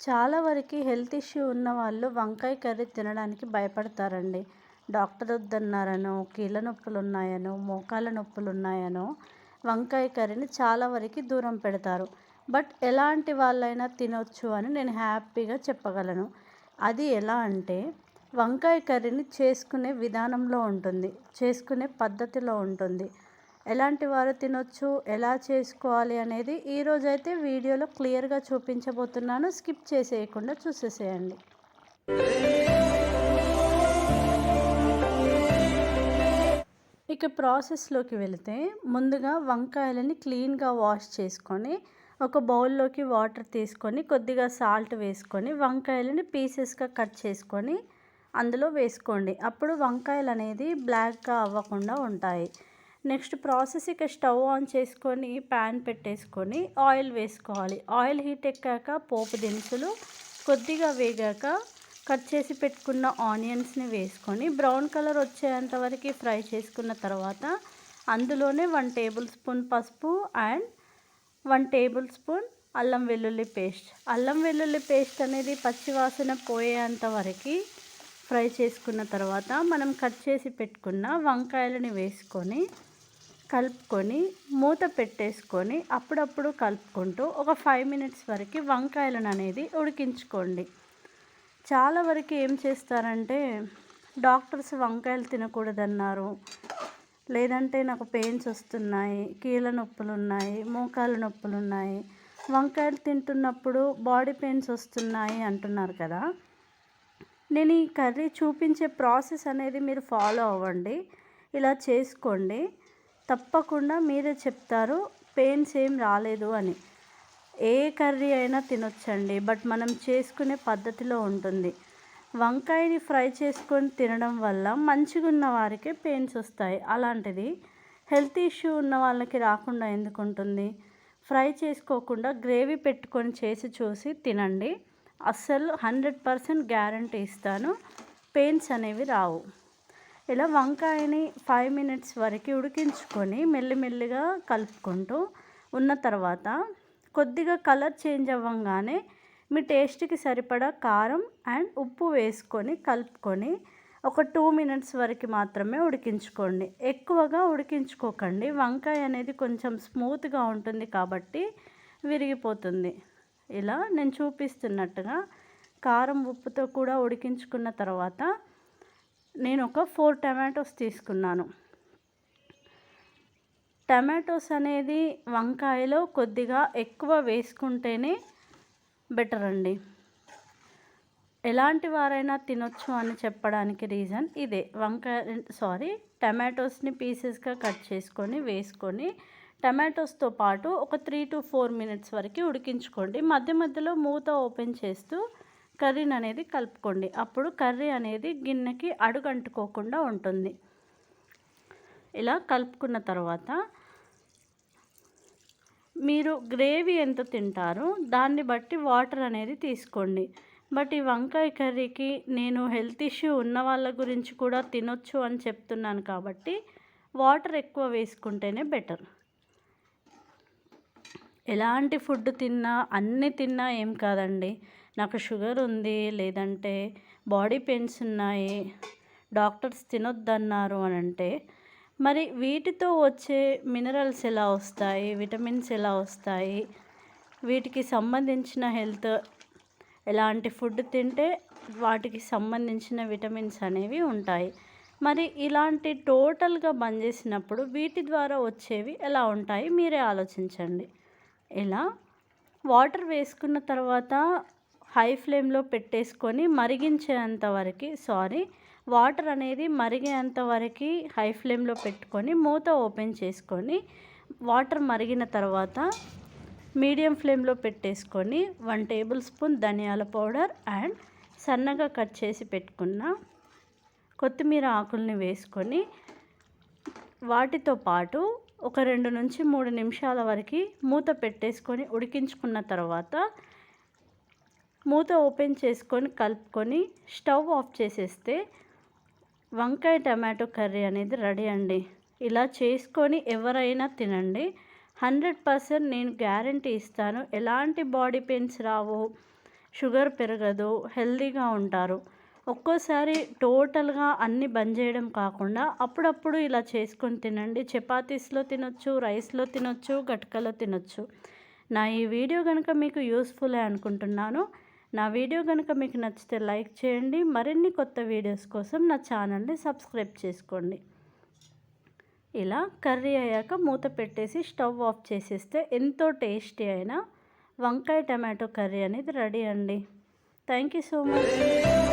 చాలా వరకు health issue ఉన్న వాళ్ళు వంకాయ కర్రీ తినడానికి భయపడతారండి. డాక్టర్ వద్దన్నారనో కీళ్ళ నొప్పులు ఉన్నాయనో మోకాళ్ళ నొప్పులు ఉన్నాయనో వంకాయ కర్రీని చాలా వరకు దూరం పెడతారు. బట్ ఎలాంటి వాళ్ళైనా తినొచ్చు అని నేను హ్యాపీగా చెప్పగలను. అది ఎలా అంటే వంకాయ కర్రీని చేసుకునే విధానంలో ఉంటుంది చేసుకునే పద్ధతిలో ఉంటుంది. ఎలాంటి వారు తినొచ్చు ఎలా చేసుకోవాలి అనేది ఈరోజైతే వీడియోలో క్లియర్గా చూపించబోతున్నాను. స్కిప్ చేసేయకుండా చూసేసేయండి. ఇక ప్రాసెస్లోకి వెళితే ముందుగా వంకాయలని క్లీన్గా వాష్ చేసుకొని ఒక బౌల్లోకి వాటర్ తీసుకొని కొద్దిగా సాల్ట్ వేసుకొని వంకాయలని పీసెస్గా కట్ చేసుకొని అందులో వేసుకోండి. అప్పుడు వంకాయలు అనేది బ్లాక్గా అవ్వకుండా ఉంటాయి. నెక్స్ట్ ప్రాసెస్ ఇక స్టవ్ ఆన్ చేసుకొని ప్యాన్ పెట్టేసుకొని ఆయిల్ వేసుకోవాలి. ఆయిల్ హీట్ ఎక్కాక పోపు దినుసులు కొద్దిగా వేగాక కట్ చేసి పెట్టుకున్న ఆనియన్స్ని వేసుకొని బ్రౌన్ కలర్ వచ్చేంత వరకు ఫ్రై చేసుకున్న తర్వాత అందులోనే వన్ టేబుల్ స్పూన్ పసుపు అండ్ వన్ టేబుల్ స్పూన్ అల్లం వెల్లుల్లి పేస్ట్. అల్లం వెల్లుల్లి పేస్ట్ అనేది పచ్చివాసన పోయేంత వరకు ఫ్రై చేసుకున్న తర్వాత మనం కట్ చేసి పెట్టుకున్న వంకాయలని వేసుకొని కలుపుకొని మూత పెట్టేసుకొని అప్పుడప్పుడు కలుపుకుంటూ ఒక ఫైవ్ మినిట్స్ వరకు వంకాయలను అనేది ఉడికించుకోండి. చాలా వరకు ఏం చేస్తారంటే డాక్టర్స్ వంకాయలు తినకూడదన్నారు. లేదంటే నాకు పెయిన్స్ వస్తున్నాయి కీళ్ళ నొప్పులు ఉన్నాయి మోకాళ్ళ నొప్పులు ఉన్నాయి వంకాయలు తింటున్నప్పుడు బాడీ పెయిన్స్ వస్తున్నాయి అంటున్నారు కదా. నేను ఈ కర్రీ చూపించే ప్రాసెస్ అనేది మీరు ఫాలో అవ్వండి. ఇలా చేసుకోండి. తప్పకుండా మీరే చెప్తారు పెయిన్స్ ఏం రాలేదు అని. ఏ కర్రీ అయినా తినొచ్చండి బట్ మనం చేసుకునే పద్ధతిలో ఉంటుంది. వంకాయని ఫ్రై చేసుకొని తినడం వల్ల మంచిగా ఉన్న వారికే పెయిన్స్ వస్తాయి. అలాంటిది హెల్త్ ఇష్యూ ఉన్న వాళ్ళకి రాకుండా ఎందుకు ఉంటుంది? ఫ్రై చేసుకోకుండా గ్రేవీ పెట్టుకొని చేసి చూసి తినండి. అస్సలు హండ్రెడ్ పర్సెంట్ గ్యారంటీ ఇస్తాను. పెయిన్స్ అనేవి రావు. ఇలా వంకాయని ఫైవ్ మినిట్స్ వరకు ఉడికించుకొని మెల్లిమెల్లిగా కలుపుకుంటూ ఉన్న తర్వాత కొద్దిగా కలర్ చేంజ్ అవ్వగానే మీ టేస్ట్కి సరిపడా కారం అండ్ ఉప్పు వేసుకొని కలుపుకొని ఒక టూ మినిట్స్ వరకు మాత్రమే ఉడికించుకోండి. ఎక్కువగా ఉడికించుకోకండి. వంకాయ అనేది కొంచెం స్మూత్గా ఉంటుంది కాబట్టి విరిగిపోతుంది. ఇలా నేను చూపిస్తున్నట్టుగా కారం ఉప్పుతో కూడా ఉడికించుకున్న తర్వాత నేను ఒక ఫోర్ టమాటోస్ తీసుకున్నాను. టమాటోస్ అనేది వంకాయలో కొద్దిగా ఎక్కువ వేసుకుంటేనే బెటర్ అండి. ఎలాంటి వారైనా తినొచ్చు అని చెప్పడానికి రీజన్ ఇదే. వంకాయ సారీ టమాటోస్ని పీసెస్గా కట్ చేసుకొని వేసుకొని టమాటోస్తో పాటు ఒక త్రీ టు ఫోర్ మినిట్స్ వరకు ఉడికించుకోండి. మధ్య మధ్యలో మూత ఓపెన్ చేస్తూ కర్రీని అనేది కలుపుకోండి. అప్పుడు కర్రీ అనేది గిన్నెకి అడుగంటుకోకుండా ఉంటుంది. ఇలా కలుపుకున్న తర్వాత మీరు గ్రేవీ ఎంత తింటారో దాన్ని బట్టి వాటర్ అనేది తీసుకోండి. బట్ ఈ వంకాయ కర్రీకి నేను హెల్త్ ఇష్యూ ఉన్న వాళ్ళ గురించి కూడా తినొచ్చు అని చెప్తున్నాను కాబట్టి వాటర్ ఎక్కువ వేసుకుంటేనే బెటర్. ఎలాంటి ఫుడ్ తిన్నా అన్నీ తిన్నా ఏం కాదండి. నాకు షుగర్ ఉంది లేదంటే బాడీ పెయిన్స్ ఉన్నాయి డాక్టర్స్ తినొద్దన్నారు అని అంటే మరి వీటితో వచ్చే మినరల్స్ ఎలా వస్తాయి విటమిన్స్ ఎలా వస్తాయి వీటికి సంబంధించిన హెల్త్ ఎలాంటి ఫుడ్ తింటే వాటికి సంబంధించిన విటమిన్స్ అనేవి ఉంటాయి. మరి ఇలాంటి టోటల్గా బంద్ చేసినప్పుడు వీటి ద్వారా వచ్చేవి ఎలా ఉంటాయి? మీరే ఆలోచించండి. ఇలా వాటర్ వేసుకున్న తర్వాత హై ఫ్లేమ్లో పెట్టేసుకొని మరిగించేంత వరకు సారీ వాటర్ అనేది మరిగేంత వరకు హై ఫ్లేమ్లో పెట్టుకొని మూత ఓపెన్ చేసుకొని వాటర్ మరిగిన తర్వాత మీడియం ఫ్లేమ్లో పెట్టేసుకొని వన్ టేబుల్ స్పూన్ ధనియాల పౌడర్ అండ్ సన్నగా కట్ చేసి పెట్టుకున్న కొత్తిమీర ఆకుల్ని వేసుకొని వాటితో పాటు ఒక రెండు నుంచి మూడు నిమిషాల వరకు మూత పెట్టేసుకొని ఉడికించుకున్న తర్వాత మూత ఓపెన్ చేసుకొని కలుపుకొని స్టవ్ ఆఫ్ చేసేస్తే వంకాయ టమాటో కర్రీ అనేది రెడీ అండి. ఇలా చేసుకొని ఎవరైనా తినండి. హండ్రెడ్ పర్సెంట్ నేను గ్యారంటీ ఇస్తాను. ఎలాంటి బాడీ పెయిన్స్ రావు షుగర్ పెరగదు హెల్తీగా ఉంటారు. ఒక్కోసారి టోటల్గా అన్నీ బంద్ చేయడం కాకుండా అప్పుడప్పుడు ఇలా చేసుకొని తినండి. చపాతీస్లో తినొచ్చు రైస్లో తినొచ్చు గట్కలో తినొచ్చు. నా ఈ వీడియో కనుక మీకు యూస్ఫుల్ అనుకుంటున్నాను. నా వీడియో కనుక మీకు నచ్చితే లైక్ చేయండి మరిన్ని కొత్త వీడియోస్ కోసం నా ఛానల్ని సబ్స్క్రైబ్ చేసుకోండి. ఇలా కర్రీ అయ్యాక మూత పెట్టేసి స్టవ్ ఆఫ్ చేసేస్తే ఎంతో టేస్టీ అయిన వంకాయ టమాటో కర్రీ అనేది రెడీ అండి. Thank you so much.